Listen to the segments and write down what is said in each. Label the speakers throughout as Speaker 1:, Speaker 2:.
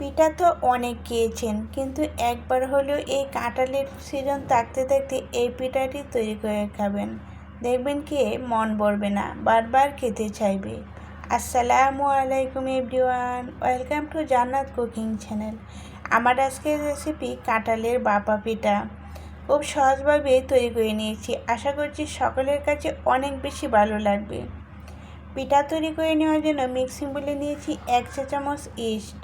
Speaker 1: পিঠা তো অনেক খেয়েছেন, কিন্তু একবার হলেও এই কাঁঠালের সিজন থাকতে থাকতে এই পিঠাটি তৈরি করে খাবেন। দেখবেন কি, মন ভরবে না, বারবার খেতে চাইবে। আসসালামু আলাইকুম everyone, welcome to Jannat cooking channel. আমার আজকের রেসিপি কাঁঠালের বাপা পিঠা। খুব সহজভাবে তৈরি করে নিয়েছি। আশা করছি সকলের কাছে অনেক বেশি ভালো লাগবে। পিঠা তৈরি করে নেওয়ার জন্য মিক্সিং বলে নিয়েছি এক চা চামচ ইস্ট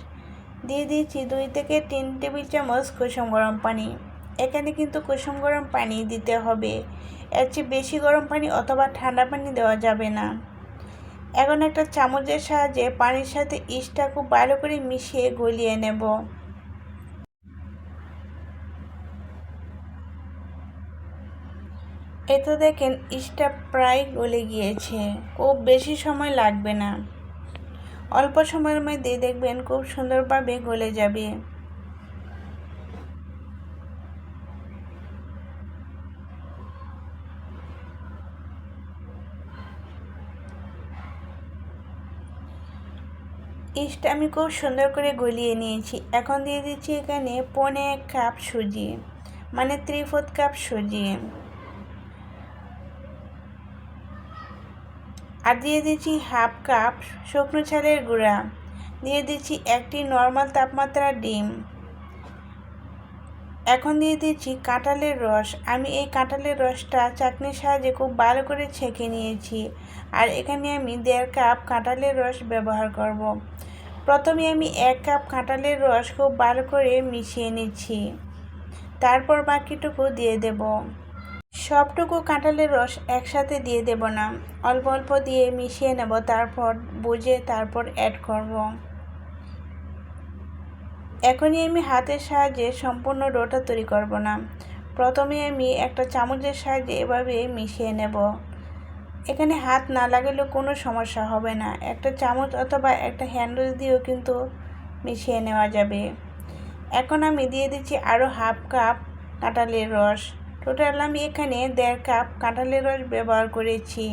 Speaker 1: দিয়ে দিয়েছি দুই থেকে তিন টেবিল চামচ কুসুম গরম পানি। এখানে কিন্তু কুসুম গরম পানি দিতে হবে। এর চেয়ে বেশি গরম পানি অথবা ঠান্ডা পানি দেওয়া যাবে না। এখন একটা চামচের সাহায্যে পানির সাথে ইস্টটা খুব ভালো করে মিশিয়ে গলিয়ে নেব। এতে দেখেন ইস্টটা প্রায় গলে গিয়েছে। খুব বেশি সময় লাগবে না। অল্প সময়ের মধ্যে দেখবেন খুব সুন্দরভাবে গলে যাবে। ইস্ট আমি খুব সুন্দর করে গলিয়ে নিয়েছি। এখন দিয়ে দিচ্ছি এখানে পনে কাপ সুজি মানে থ্রি ফোর্থ কাপ সুজি। আর দিয়ে দিচ্ছি হাফ কাপ শুকনো চালের গুঁড়া। দিয়ে দিচ্ছি একটি নর্মাল তাপমাত্রার ডিম। এখন দিয়ে দিচ্ছি কাঁঠালের রস। আমি এই কাঁঠালের রসটা চাটনির সাহায্যে খুব ভালো করে ছেঁকে নিয়েছি। আর এখানে আমি দেড় কাপ কাঁঠালের রস ব্যবহার করব। প্রথমে আমি এক কাপ কাঁঠালের রস খুব ভালো করে মিশিয়ে নিচ্ছি। তারপর বাকিটুকু দিয়ে দেব। সবটুকু কাঁঠালের রস একসাথে দিয়ে দেব না। অল্প অল্প দিয়ে মিশিয়ে নেব, তারপর বুঝে তারপর অ্যাড করব। এখনই আমি হাতের সাহায্যে সম্পূর্ণ ডোটা তৈরি করব না। প্রথমে আমি একটা চামচের সাহায্যে এভাবে মিশিয়ে নেব। এখানে হাত না লাগালেও কোনো সমস্যা হবে না। একটা চামচ অথবা একটা হ্যান্ডেল দিয়েও কিন্তু মিশিয়ে নেওয়া যাবে। এখন আমি দিয়ে দিচ্ছি আরও হাফ কাপ কাঁঠালের রস। টোটাল আমি এখানে দেড় কাপ কাঁঠালের রস ব্যবহার করেছি।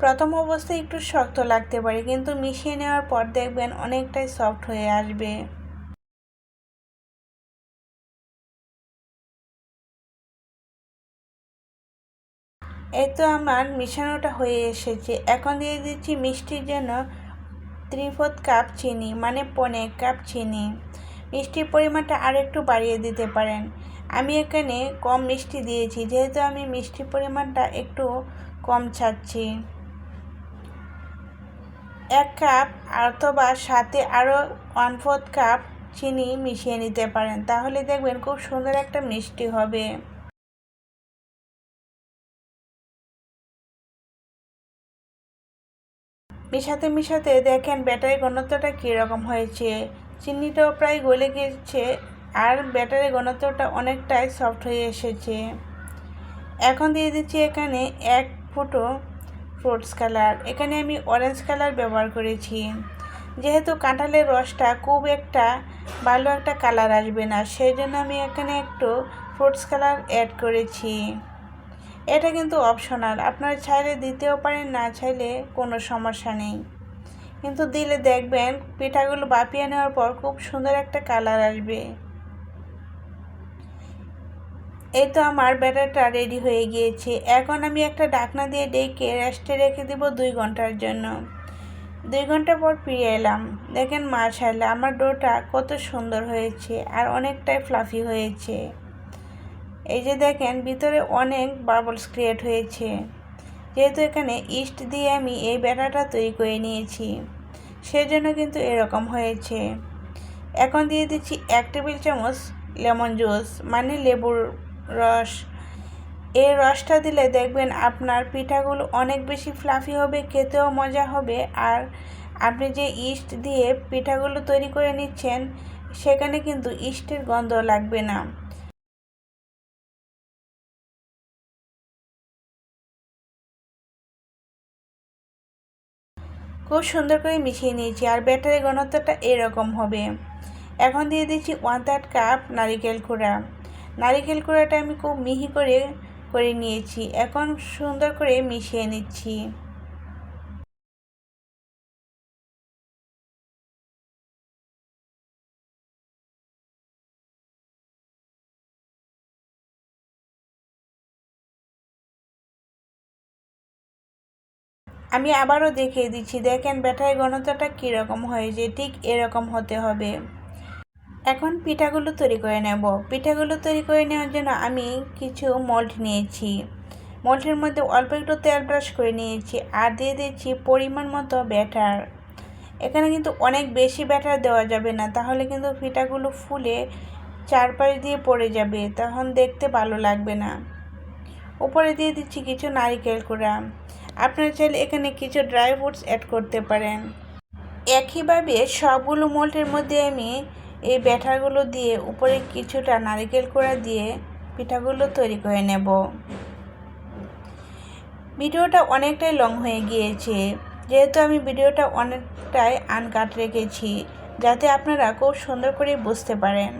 Speaker 1: প্রথম অবস্থায় একটু শক্ত লাগতে পারে, কিন্তু মিশিয়ে নেওয়ার পর দেখবেন অনেকটাই সফট হয়ে আসবে। এই তো আমার মিশানোটা হয়ে এসেছে। এখন দিয়ে দিচ্ছি মিষ্টির জন্য থ্রি ফোর্থ কাপ চিনি মানে পনেরো কাপ চিনি। মিষ্টির পরিমাণটা আর একটু বাড়িয়ে দিতে পারেন। আমি এখানে কম মিষ্টি দিয়েছি, যেহেতু আমি মিষ্টির পরিমাণটা একটু কম ছাড়ছি এক কাপ অথবা সাথে আরও ওয়ান ফোর্থ কাপ চিনি মিশিয়ে নিতে পারেন। তাহলে দেখবেন খুব সুন্দর একটা মিষ্টি হবে। মিশাতে মিশাতে দেখেন ব্যাটারি ঘনত্বটা কীরকম হয়েছে। চিনিটাও প্রায় গলে গেছে আর ব্যাটারি ঘনত্বটা অনেকটাই সফট হয়ে এসেছে। এখন দিয়ে দিচ্ছি এখানে এক ফুটো ফ্রুটস কালার এখানে আমি অরেঞ্জ কালার ব্যবহার করেছি। যেহেতু কাঁঠালের রসটা খুব একটা ভালো একটা কালার আসবে না, সেই জন্য আমি এখানে একটু ফ্রুটস কালার অ্যাড করেছি। এটা কিন্তু অপশনাল আপনারা চাইলে দিতেও পারেন, না চাইলে কোনো সমস্যা নেই। কিন্তু দিলে দেখবেন পিঠাগুলো বাপিয়ে নেওয়ার পর খুব সুন্দর একটা কালার আসবে। এই তো আমার ব্যাটারটা রেডি হয়ে গিয়েছে। এখন আমি একটা ডাকনা দিয়ে ডেকে রেস্টে রেখে দেবো দুই ঘণ্টার জন্য। দুই ঘণ্টা পর ফিরে এলাম। দেখেন মাশাল্লাহ আমার ডোটা কত সুন্দর হয়েছে আর অনেকটাই ফ্লাফি হয়েছে। এই যে দেখেন, ভিতরে অনেক বাবলস ক্রিয়েট হয়েছে। যেহেতু এখানে ইস্ট দিয়ে আমি এই ব্যাটাটা তৈরি করে নিয়েছি, সেজন্য কিন্তু এরকম হয়েছে। এখন দিয়ে দিচ্ছি এক টেবিল চামচ লেমন জুস মানে লেবুর রস। এই রসটা দিলে দেখবেন আপনার পিঠাগুলো অনেক বেশি ফ্লাফি হবে, খেতেও মজা হবে। আর আপনি যে ইস্ট দিয়ে পিঠাগুলো তৈরি করে নিচ্ছেন, সেখানে কিন্তু ইস্টের গন্ধ লাগবে না। খুব সুন্দর করে মিশিয়ে নিয়েছি আর ব্যাটারি ঘনত্বটা এরকম হবে। এখন দিয়ে দিচ্ছি ওয়ান থার্ড কাপ নারিকেল কুড়া। নারিকেল কুড়াটা আমি খুব মিহি করে করে নিয়েছি। এখন সুন্দর করে মিশিয়ে নিচ্ছি। আমি আবারও দেখিয়ে দিচ্ছি, দেখেন ব্যাটারি ঘনত্বটা কীরকম হয়েছে, ঠিক এরকম হতে হবে। এখন পিঠাগুলো তৈরি করে নেব। পিঠাগুলো তৈরি করে নেওয়ার জন্য আমি কিছু মল্ট নিয়েছি। মল্টের মধ্যে অল্প একটু তেল ব্রাশ করে নিয়েছি আর দিয়ে দিচ্ছি পরিমাণ মতো ব্যাটার। এখানে কিন্তু অনেক বেশি ব্যাটার দেওয়া যাবে না, তাহলে কিন্তু পিঠাগুলো ফুলে চারপাশ দিয়ে পড়ে যাবে, তখন দেখতে ভালো লাগবে না। উপরে দিয়ে দিচ্ছি কিছু নারিকেল কুড়া। আপনারা চাইলে এখানে কিছু ড্রাই ফ্রুটস অ্যাড করতে পারেন। একইভাবে সবগুলো মোল্টের মধ্যে আমি এই ব্যাটারগুলো দিয়ে উপরে কিছুটা নারিকেল কোড়া দিয়ে পিঠাগুলো তৈরি করে নেব। ভিডিওটা অনেকটাই লং হয়ে গিয়েছে। যেহেতু আমি ভিডিওটা অনেকটাই আনকাট রেখেছি, যাতে আপনারা খুব সুন্দর করে বুঝতে পারেন।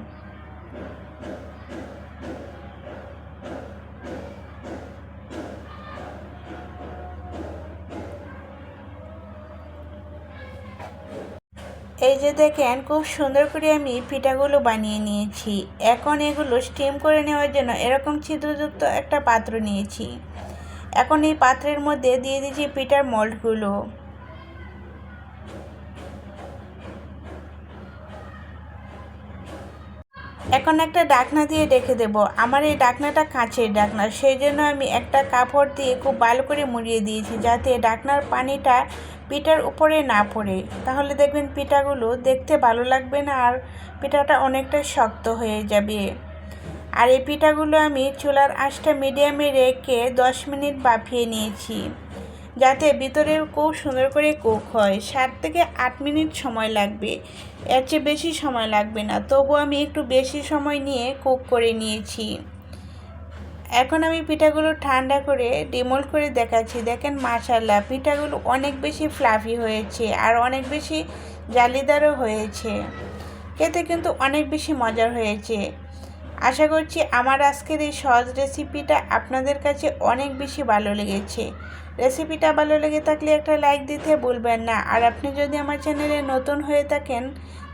Speaker 1: এই যে দেখেন, খুব সুন্দর করে আমি পিঠাগুলো বানিয়ে নিয়েছি। এখন এগুলো স্টিম করে নেওয়ার জন্য এরকম ছিদ্রযুক্ত একটা পাত্র নিয়েছি। এখন এই পাত্রের মধ্যে দিয়ে দিয়েছি পিঠার মল্টগুলো এখন একটা ডাকনা দিয়ে রেখে দেব। আমার এই ডাকনাটা কাঁচের ডাকনা। সেই জন্য আমি একটা কাপড় দিয়ে খুব ভালো করে মুড়িয়ে দিয়েছি যাতে ডাকনার পানিটা পিঠার উপরে না পড়ে। তাহলে দেখবেন পিঠাগুলো দেখতে ভালো লাগবে না আর পিঠাটা অনেকটা শক্ত হয়ে যাবে। আর এই পিঠাগুলো আমি চুলার আঁচটা মিডিয়ামে রেখে দশ মিনিট বাফিয়ে নিয়েছি। যাতে ভিতরের কোক সুন্দর করে কোক হয়। সাত থেকে আট মিনিট সময় লাগবে। এর চেয়ে বেশি সময় লাগবে না। তবু আমি একটু বেশি সময় নিয়ে কোক করে নিয়েছি। এখন আমি পিঠাগুলো ঠান্ডা করে ডিমোল্ড করে দেখাচ্ছি। দেখেন মাশাল্লাহ পিঠাগুলো অনেক বেশি ফ্লাফি হয়েছে আর অনেক বেশি জালিদারও হয়েছে। খেতে কিন্তু অনেক বেশি মজার হয়েছে। আশা করছি আমার আজকের এই সহজ রেসিপিটা আপনাদের কাছে অনেক বেশি ভালো লেগেছে। রেসিপিটা ভালো লেগে থাকলে একটা লাইক দিতে ভুলবেন না। আর আপনি যদি আমার চ্যানেলে নতুন হয়ে থাকেন,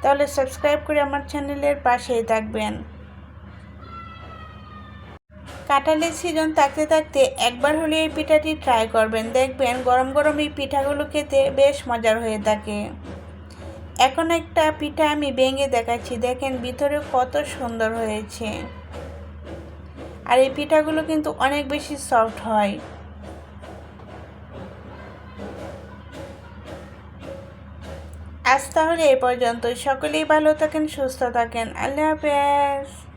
Speaker 1: তাহলে সাবস্ক্রাইব করে আমার চ্যানেলের পাশেই থাকবেন। কাঁঠালের সিজন থাকতে থাকতে একবার হলে এই পিঠাটি ট্রাই করবেন। দেখবেন গরম গরম এই পিঠাগুলো খেতে বেশ মজার হয়ে থাকে। এখন একটা পিঠা আমি ভেঙে দেখাচ্ছি। দেখেন ভিতরে কত সুন্দর হয়েছে। আর এই পিঠাগুলো কিন্তু অনেক বেশি সফট হয়। আজ তাহলে এ পর্যন্ত। সকলেই ভালো থাকেন, সুস্থ থাকেন। আল্লাহ হাফেজ।